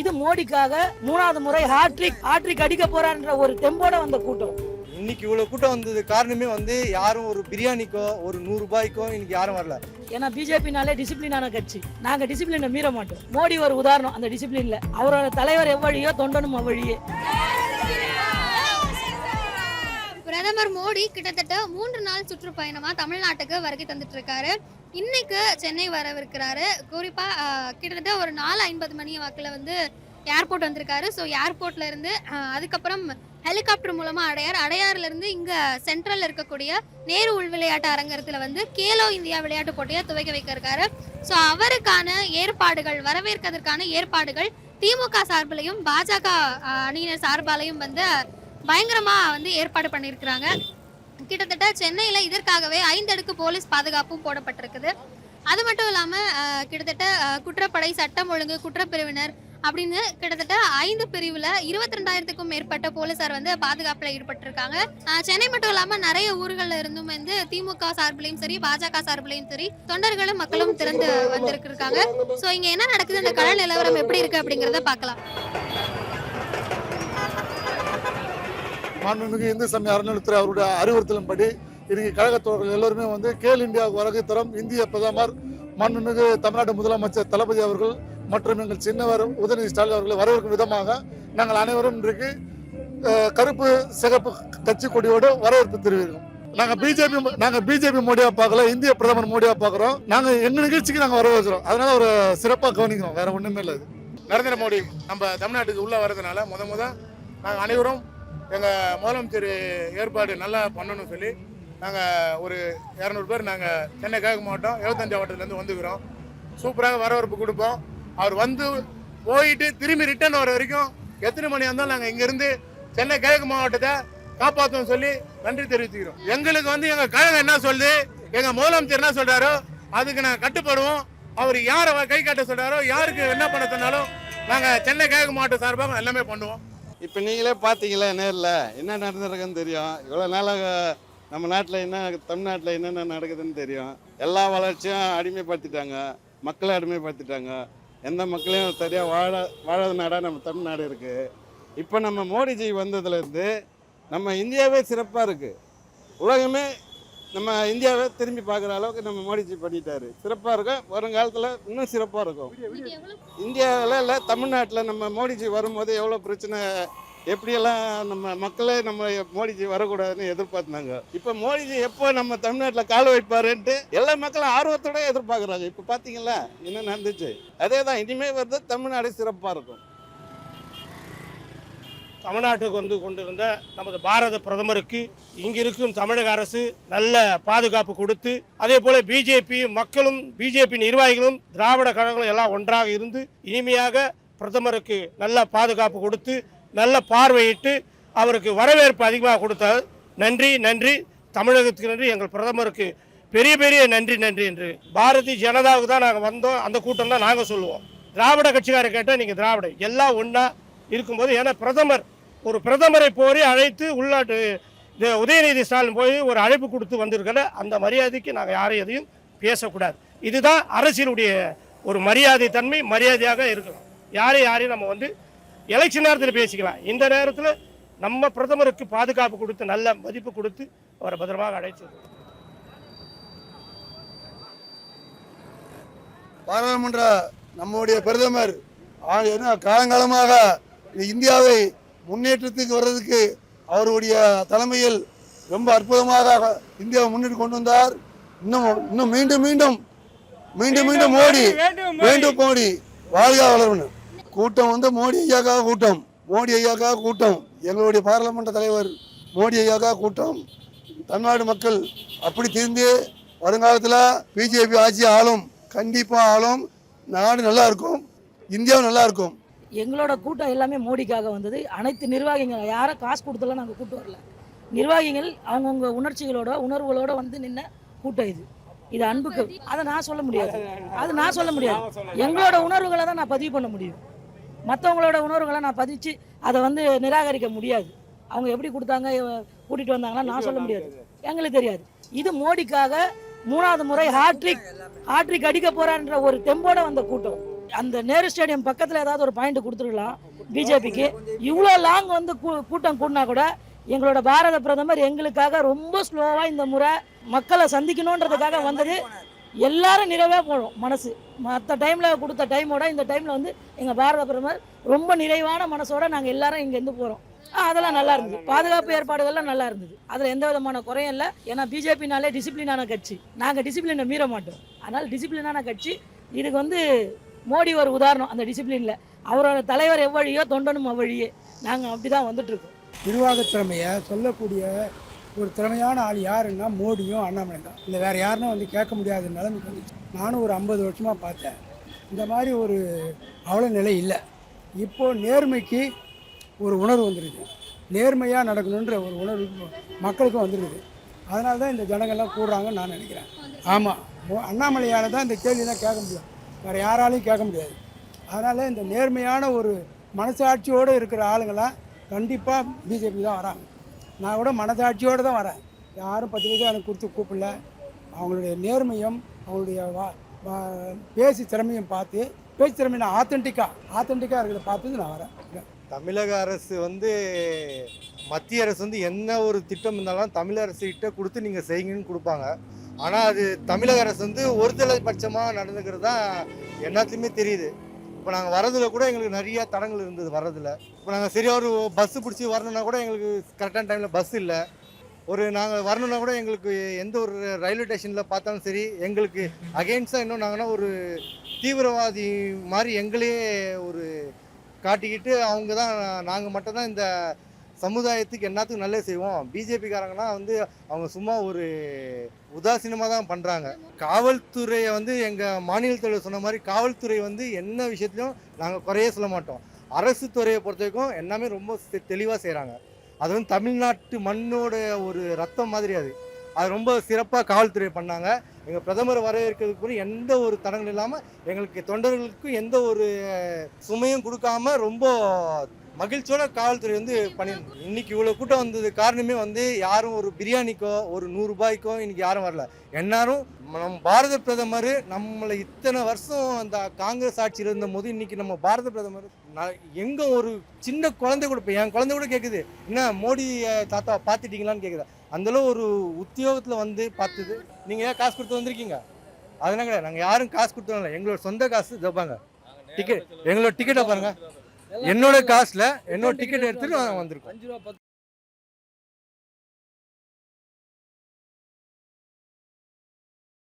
இது மோடிக்காக மூணாவது முறை ஹாட்ரிக் ஹாட்ரிக் அடிக்க போறான்ற ஒரு தெம்போட வந்த கூட்டம். இன்னைக்கு இவ்வளவு கூட்டம் வந்தது காரணமே வந்து யாரும் ஒரு பிரியாணிக்கோ ஒரு நூறு ரூபாய்க்கோ இன்னைக்கு யாரும் வரல. ஏன்னா பிஜேபினாலே டிசிப்ளினான கட்சி. நாங்க டிசிப்ளினை மீற மாட்டோம். மோடி ஒரு உதாரணம் அந்த டிசிப்ளின்ல. அவரோட தலைவர் எவ்வழியோ தொண்டனும் அவ்வழியே. பிரதமர் மோடி கிட்டத்தட்ட மூன்று நாள் சுற்றுப்பயணமா தமிழ்நாட்டுக்கு வருகை தந்துட்டு இருக்காரு. இன்னைக்கு சென்னை வரவிருக்கிறாரு. குறிப்பா கிட்டத்தட்ட ஒரு நாலு ஐம்பது மணி வாக்குல வந்து ஏர்போர்ட் வந்திருக்காரு. ஸோ ஏர்போர்ட்ல இருந்து அதுக்கப்புறம் ஹெலிகாப்டர் மூலமா அடையார் அடையாறுலேருந்து இருந்து இங்க சென்ட்ரல்ல இருக்கக்கூடிய நேரு உள் விளையாட்டு அரங்கத்துல வந்து கேலோ இந்தியா விளையாட்டு போட்டியை துவக்கி வைக்க இருக்காரு. ஸோ அவருக்கான ஏற்பாடுகள் வரவேற்கிறதுக்கான ஏற்பாடுகள் திமுக சார்பிலையும் பாஜக அணியினர் சார்பாலையும் வந்து பயங்கரமா வந்து ஏற்பாடு பண்ணியிருக்கிறாங்க. கிட்டத்தட்ட சென்னையில இதற்காகவே ஐந்து அடுக்கு போலீஸ் பாதுகாப்பும் போடப்பட்டிருக்குது. அது மட்டும் இல்லாம கிட்டத்தட்ட குற்றப்படை சட்டம் ஒழுங்கு குற்றப்பிரிவினர் அப்படின்னு கிட்டத்தட்ட ஐந்து பிரிவுல இருபத்தி ரெண்டாயிரத்துக்கும் மேற்பட்ட போலீசார் வந்து பாதுகாப்புல ஈடுபட்டிருக்காங்க. சென்னை மட்டும் இல்லாம நிறைய ஊர்கள்ல இருந்தும் வந்து திமுக சார்பிலையும் சரி பாஜக சார்பிலையும் சரி தொண்டர்களும் மக்களும் திறந்து வந்திருக்காங்க சோ இங்க என்ன நடக்குது? அந்த கடல் நிலவரம் எப்படி இருக்கு அப்படிங்கறத பார்க்கலாம். மாண்புமிகு இந்து சமய அறநிலைத்துறை அவருடைய அறிவுறுத்தலின்படி இன்னைக்கு கழகத்தோழர்கள் எல்லோருமே வந்து கேல் இந்தியாவுக்கு வருகை தரும் இந்திய பிரதமர் மாண்புமிகு தமிழ்நாடு முதலமைச்சர் தளபதி அவர்கள் மற்றும் எங்கள் சின்னவர் உதயநிதி ஸ்டாலின் அவர்களை வரவேற்கும் விதமாக நாங்கள் அனைவரும் இன்றைக்கு கருப்பு சிகப்பு கட்சி கொடியோடு வரவேற்பு தெரிவிக்கிறோம். நாங்கள் பிஜேபி நாங்கள் பிஜேபி மோடியாக பார்க்கல இந்திய பிரதமர் மோடியாக பார்க்குறோம். நாங்கள் எங்கள் நிகழ்ச்சிக்கு நாங்கள் வரவேற்கிறோம். அதனால ஒரு சிறப்பாக கவனிக்கிறோம். வேற ஒன்றுமே இல்லை நரேந்திர மோடி நம்ம தமிழ்நாட்டுக்கு உள்ளே வர்றதுனால முத முத நாங்கள் அனைவரும் எங்கள் முதலமைச்சர் ஏற்பாடு நல்லா பண்ணணும்னு சொல்லி நாங்கள் ஒரு இரநூறு பேர் நாங்கள் சென்னை கிழக்கு மாவட்டம் எழுபத்தஞ்சு மாவட்டத்துலேருந்து வந்துக்கிறோம். சூப்பராக வரவேற்பு கொடுப்போம். அவர் வந்து போயிட்டு திரும்பி ரிட்டர்ன் வர வரைக்கும் எத்தனை மணி இருந்தாலும் நாங்கள் இங்கேருந்து சென்னை கிழக்கு மாவட்டத்தை காப்பாற்றணும் சொல்லி நன்றி தெரிவித்துக்கிறோம் எங்களுக்கு வந்து எங்கள் கழகம் என்ன சொல்லுது? எங்கள் முதலமைச்சர் என்ன சொல்கிறாரோ அதுக்கு நாங்கள் கட்டுப்படுவோம். அவர் யாரை கை காட்ட சொல்கிறாரோ யாருக்கு என்ன பண்ண சொன்னாலும் நாங்கள் சென்னை கிழக்கு மாவட்டம் சார்பாக எல்லாமே பண்ணுவோம். இப்போ நீங்களே பார்த்தீங்களா நேரில்? என்ன நடந்திருக்குன்னு தெரியும். இவ்வளோ நாளாக நம்ம நாட்டில் என்ன தமிழ்நாட்டில் என்னென்ன நடக்குதுன்னு தெரியும். எல்லா வளர்ச்சியும் அடிமைப்படுத்திட்டாங்க. மக்களை அடிமைப்படுத்திட்டாங்க. எந்த மக்களையும் சரியாக வாழ வாழாத நாடாக நம்ம தமிழ்நாடு இருக்குது இப்போ நம்ம மோடிஜி வந்ததுலேருந்து நம்ம இந்தியாவே சிறப்பாக இருக்குது உலகமே நம்ம இந்தியாவை திரும்பி பார்க்குற அளவுக்கு நம்ம மோடிஜி பண்ணிட்டாரு. சிறப்பாக இருக்கும். வருங்காலத்தில் இன்னும் சிறப்பாக இருக்கும். இந்தியாவில் இல்லை தமிழ்நாட்டில் நம்ம மோடிஜி வரும்போது எவ்வளோ பிரச்சனை எப்படியெல்லாம் நம்ம மக்களே நம்ம மோடிஜி வரக்கூடாதுன்னு எதிர்பார்த்தாங்க. இப்போ மோடிஜி எப்போ நம்ம தமிழ்நாட்டில் கால் வைப்பாருன்ட்டு எல்லா மக்களும் ஆர்வத்தோட எதிர்பார்க்குறாங்க. இப்போ பார்த்தீங்களா என்ன நடந்துச்சு? அதே தான் இனிமேல் வந்து தமிழ்நாடு சிறப்பாக இருக்கும். தமிழ்நாட்டுக்கு வந்து கொண்டிருந்த நமது பாரத பிரதமருக்கு இங்கிருக்கும் தமிழக அரசு நல்ல பாதுகாப்பு கொடுத்து அதே போல பிஜேபி மக்களும் பிஜேபி நிர்வாகிகளும் திராவிட கழகங்களும் எல்லாம் ஒன்றாக இருந்து இனிமையாக பிரதமருக்கு நல்ல பாதுகாப்பு கொடுத்து நல்ல பார்வையிட்டு அவருக்கு வரவேற்பு அதிகமாக கொடுத்தார் நன்றி நன்றி. தமிழகத்துக்கு நன்றி. எங்கள் பிரதமருக்கு பெரிய பெரிய நன்றி நன்றி என்று. பாரதிய ஜனதாவுக்கு தான் நாங்கள் வந்தோம். அந்த கூட்டம் தான் நாங்கள் சொல்லுவோம். திராவிட கட்சிக்காரர் கேட்டால் நீங்கள் திராவிட எல்லாம் ஒன்றா இருக்கும்போது ஏன்னா பிரதமர் ஒரு பிரதமரை போரி அழைத்து உள்நாட்டு இந்த உதயநிதி ஸ்டாலின் போய் ஒரு அழைப்பு கொடுத்து வந்திருக்கல அந்த மரியாதைக்கு நாங்கள் யாரையும் எதையும் பேசக்கூடாது. இதுதான் அரசியலுடைய ஒரு மரியாதை தன்மை மரியாதையாக இருக்கணும் யாரையும் யாரையும் நம்ம வந்து எலெக்ஷன் நேரத்தில் பேசிக்கலாம். இந்த நேரத்தில் நம்ம பிரதமருக்கு பாதுகாப்பு கொடுத்து நல்ல மதிப்பு கொடுத்து அவரை பத்திரமாக அழைச்சிருக்கோம் பாராளுமன்ற நம்முடைய பிரதமர் காலங்காலமாக இந்தியாவை முன்னேற்றத்துக்கு வர்றதுக்கு அவருடைய தலைமையில் ரொம்ப அற்புதமாக இந்தியாவை முன்னேற்றி கொண்டு வந்தார். இன்னும் இன்னும் மீண்டும் மீண்டும் மீண்டும் மீண்டும் மோடி மீண்டும் மோடி. வாழ்க வளரணும் கூட்டம் வந்து மோடி ஐயாக்காக கூட்டம் மோடி ஐயாக்காக கூட்டம். எங்களுடைய பாராளுமன்ற தலைவர் மோடி ஐயாக்காக கூட்டம். தமிழ்நாடு மக்கள் அப்படி திருந்தி வருங்காலத்தில் பிஜேபி ஆட்சி ஆளும் கண்டிப்பாக ஆளும். நாடு நல்லா இருக்கும் இந்தியாவும் நல்லா இருக்கும். எங்களோட கூட்டம் எல்லாமே மோடிக்காக வந்தது. அனைத்து நிர்வாகிகள் யாரும் காசு கொடுத்தலாம் நாங்கள் கூட்டு வரல. நிர்வாகிகள் அவங்கவுங்க உணர்ச்சிகளோட உணர்வுகளோட வந்து நின்ன கூட்டம் இது. இது அன்புக்கு அதை நான் சொல்ல முடியாது. அது நான் சொல்ல முடியாது. எங்களோட உணர்வுகளை தான் நான் பதிவு பண்ண முடியும். மற்றவங்களோட உணர்வுகளை நான் பதிச்சு அதை வந்து நிராகரிக்க முடியாது. அவங்க எப்படி கொடுத்தாங்க கூட்டிகிட்டு கூட்டிட்டு வந்தாங்கன்னா நான் சொல்ல முடியாது. எங்களுக்கு தெரியாது. இது மோடிக்காக மூணாவது முறை ஹாட்ரிக் ஹாட்ரிக் அடிக்க போறான்ற ஒரு தெம்போட வந்த கூட்டம். அந்த நேரு ஸ்டேடியம் பக்கத்தில் ஏதாவது ஒரு பாயிண்ட் கொடுத்துருக்கலாம் பிஜேபிக்கு. இவ்வளோ லாங் வந்து கூ- கூட்டம் கூட்டினா கூட எங்களோட பாரத பிரதமர் எங்களுக்காக ரொம்ப ஸ்லோவாக இந்த முறை மக்களை சந்திக்கணுன்றதுக்காக வந்தது. எல்லாரும் நிறைவே போடும் மனசு. மற்ற டைமில் கொடுத்த டைமோட இந்த டைமில் வந்து எங்கள் பாரத பிரதமர் ரொம்ப நிறைவான மனசோட நாங்கள் எல்லாரும் இங்கேருந்து போகிறோம் அதெல்லாம் நல்லா இருந்தது. பாதுகாப்பு ஏற்பாடுகள்லாம் நல்லா இருந்தது. அதில் எந்த விதமான குறையும் இல்லை. ஏன்னா பிஜேபினாலே டிசிப்ளினான கட்சி. நாங்கள் டிசிப்ளினை மீற மாட்டோம். அதனால் டிசிப்ளினான கட்சி. இதுக்கு வந்து மோடி ஒரு உதாரணம் அந்த டிசிப்ளினில் அவரோட தலைவர் எவ்வழியோ தொண்டனும் அவ்வழியே. நாங்கள் அப்படி தான் வந்துட்டுருக்கோம். நிர்வாகத் திறமையை சொல்லக்கூடிய ஒரு திறமையான ஆள் யாருன்னா மோடியும் அண்ணாமலை தான். இல்லை வேறு யாருன்னா வந்து கேட்க முடியாத நிலைமைக்கு வந்துச்சு. நானும் ஒரு ஐம்பது வருஷமாக பார்த்தேன். இந்த மாதிரி ஒரு அவ்வளோ நிலை இல்லை. இப்போது நேர்மைக்கு ஒரு உணர்வு வந்துருக்கு நேர்மையாக நடக்கணுன்ற ஒரு உணர்வு மக்களுக்கும் வந்துருக்குது அதனால தான் இந்த ஜனங்கள்லாம் கூடுறாங்கன்னு நான் நினைக்கிறேன். ஆமாம் அண்ணாமலையால் தான் இந்த கேள்வியெல்லாம் கேட்க முடியும். வேறு யாராலையும் கேட்க முடியாது. அதனால் இந்த நேர்மையான ஒரு மனசாட்சியோடு இருக்கிற ஆளுங்களாம் கண்டிப்பாக பிஜேபி தான் வராங்க. நான் கூட மனசாட்சியோடு தான் வரேன். யாரும் பத்து பேருக்கு எனக்கு கொடுத்து கூப்பிடல. அவங்களுடைய நேர்மையும் அவங்களுடைய வா திறமையும் பார்த்து பேசி திறமை நான் ஆத்தென்டிக்காக ஆத்தென்டிக்காக இருக்கிறத பார்த்து நான் வரேன். தமிழக அரசு வந்து மத்திய அரசு வந்து என்ன ஒரு திட்டம் இருந்தாலும் தமிழ் அரசு கிட்ட கொடுத்து நீங்கள் செய்யுங்கன்னு கொடுப்பாங்க. ஆனால் அது தமிழக அரசு வந்து ஒருதலை பட்சமாக நடந்துக்கிறது தான் எல்லாத்துலேயுமே தெரியுது. இப்போ நாங்கள் வரதில் கூட எங்களுக்கு நிறைய தடங்கள் இருந்தது வரதில் இப்போ நாங்கள் சரியாக ஒரு பஸ்ஸு பிடிச்சி வரணும்னா கூட எங்களுக்கு கரெக்டான டைமில் பஸ் இல்லை. ஒரு நாங்கள் வரணும்னா கூட எங்களுக்கு எந்த ஒரு ரயில்வே ஸ்டேஷனில் பார்த்தாலும் சரி எங்களுக்கு அகெயின்ஸ்டாக இன்னும் நாங்கன்னா ஒரு தீவிரவாதி மாதிரி எங்களையே ஒரு காட்டிக்கிட்டு அவங்க தான் நாங்கள் மட்டும்தான் இந்த சமுதாயத்துக்கு என்னத்துக்கும் நல்லது செய்வோம். பிஜேபிக்காரங்கன்னா வந்து அவங்க சும்மா ஒரு உதாசீனமாக தான் பண்ணுறாங்க காவல்துறையை வந்து எங்கள் மாநிலத்தில் சொன்ன மாதிரி காவல்துறை வந்து என்ன விஷயத்துலையும் நாங்கள் குறைய சொல்ல மாட்டோம். அரசு துறையை பொறுத்த வரைக்கும் எல்லாமே ரொம்ப தெளிவாக செய்கிறாங்க அது வந்து தமிழ்நாட்டு மண்ணோட ஒரு ரத்தம் மாதிரி அது. அது ரொம்ப சிறப்பாக காவல்துறை பண்ணாங்க. எங்கள் பிரதமர் வரவேற்கிறதுக்கு கூட எந்த ஒரு தடங்கள் இல்லாமல் எங்களுக்கு தொண்டர்களுக்கும் எந்த ஒரு சுமையும் கொடுக்காம ரொம்ப மகிழ்ச்சியோட காவல்துறை வந்து பண்ணியிருந்தோம் இன்னைக்கு இவ்வளோ கூட்டம் வந்தது காரணமே வந்து யாரும் ஒரு பிரியாணிக்கோ ஒரு நூறு ரூபாய்க்கோ இன்னைக்கு யாரும் வரல. எல்லாரும் நம்ம பாரத பிரதமர் நம்மளை இத்தனை வருஷம் அந்த காங்கிரஸ் ஆட்சியில் இருந்த போது இன்னைக்கு நம்ம பாரத பிரதமர் நான் எங்க ஒரு சின்ன குழந்தை கூட இப்போ என் குழந்தை கூட கேட்குது என்ன மோடி தாத்தா பார்த்துட்டீங்களான்னு கேட்குது அந்தளவு ஒரு உத்தியோகத்தில் வந்து பார்த்தது நீங்கள் ஏன் காசு கொடுத்து வந்திருக்கீங்க? அதெல்லாம் கிடையாது. நாங்கள் யாரும் காசு கொடுத்து வரல. எங்களோட சொந்த காசு தப்பாங்க டிக்கெட் எங்களோட டிக்கெட்டை பாருங்க. என்னோட காசுல என்னோட டிக்கெட் எடுத்துட்டு நாங்கள் வந்திருக்கோம்.